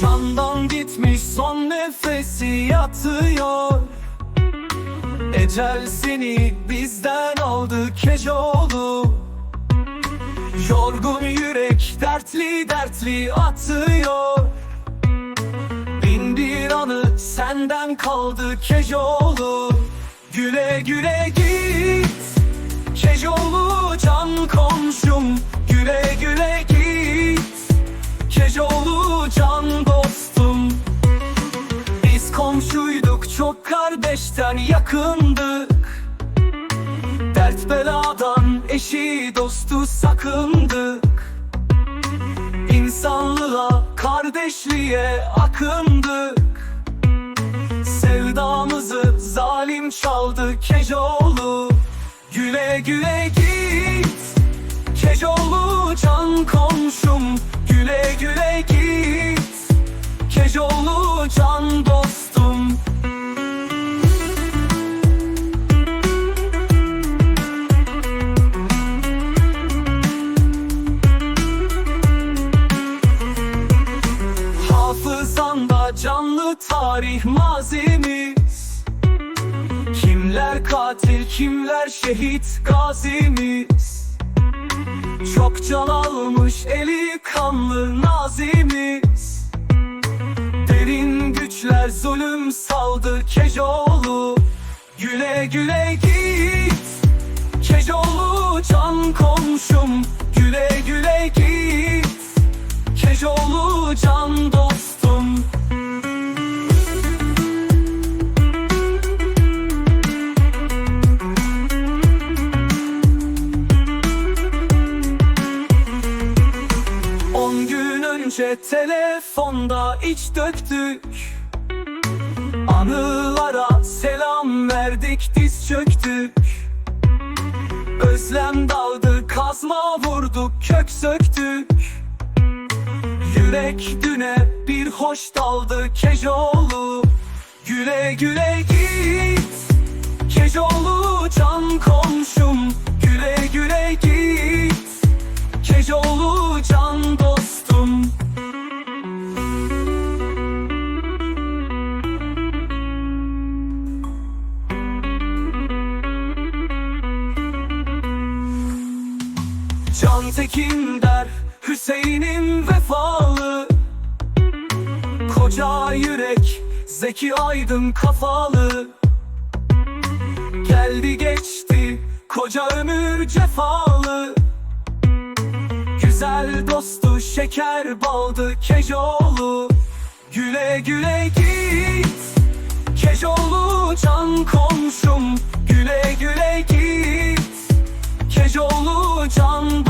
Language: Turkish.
Son gitmiş son nefesi yatıyor. Ecel seni bizden aldı Kecoğlu Yorgun yürek dertli dertli atıyor. Bin bir anı senden kaldı Kecoğlu Güle güle git Kecoğlu kardeşten yakındık. Dert beladan eşi dostu sakındık. İnsanlığa kardeşliğe akındık. Sevdamızı zalim çaldı Kecoğlu. Güle güle git Kecoğlu can komşum. Güle güle git Kecoğlu can Canlı tarih mazimiz. Kimler katil kimler şehit gazimiz? Çok can almış eli kanlı nazimiz. Derin güçler zulüm saldı Kecoğlu. Güle güle git Kecoğlu can komşum. Güle güle git önce telefonda iç döktük. Anılara selam verdik diz çöktük. Özlem daldı kazma vurduk kök söktük. Yürek düne bir hoş daldı Kecoğlu. Güle güle git Kecoğlu can komşum Hasan der Hüseyin'in vefalı. Koca yürek Zeki Aydın kafalı. Geldi geçti koca ömür cefalı. Güzel dostu şeker baldı Kejoğlu Güle güle git Kejoğlu can komşum. Güle güle git Kejoğlu can